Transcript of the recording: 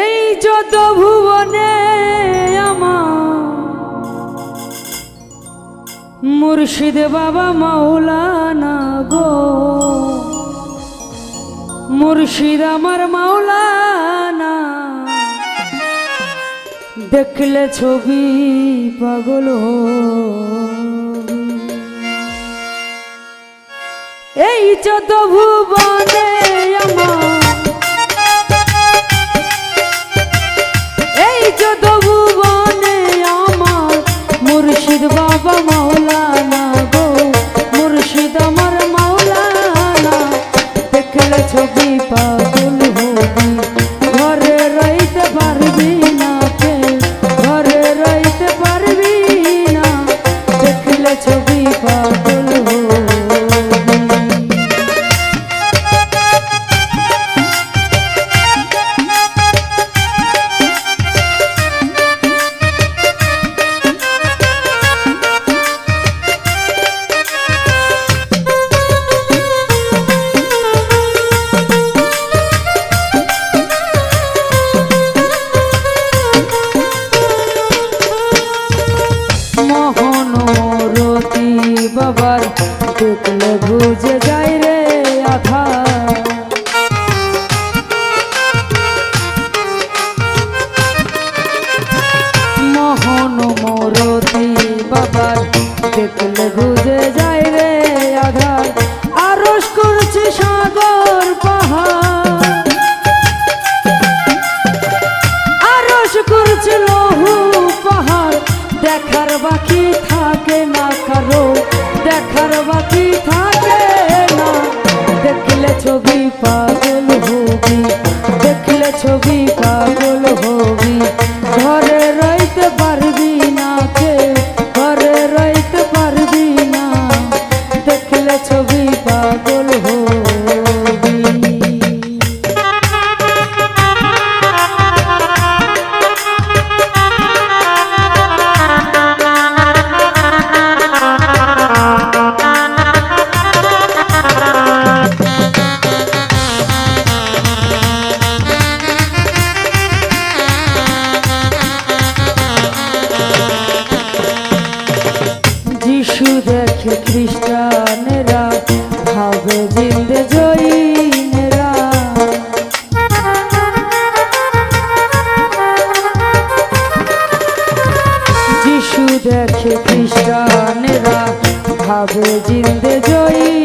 এই যত ভুবনে মুর্শিদ বাবা মাওলানা গো মুর্শিদ আমার মাওলানা দেখলে ছবি পাগল হো এই যত ভুবনে আমার এই যত ভুবন দেখলে বুঝে যা যিশু দেখে খ্রিস্টানেরা ভাবে জিন্দে জৈনেরা। যিশু দেখে খ্রিস্টানেরা ভাবে জিন্দে জয়ী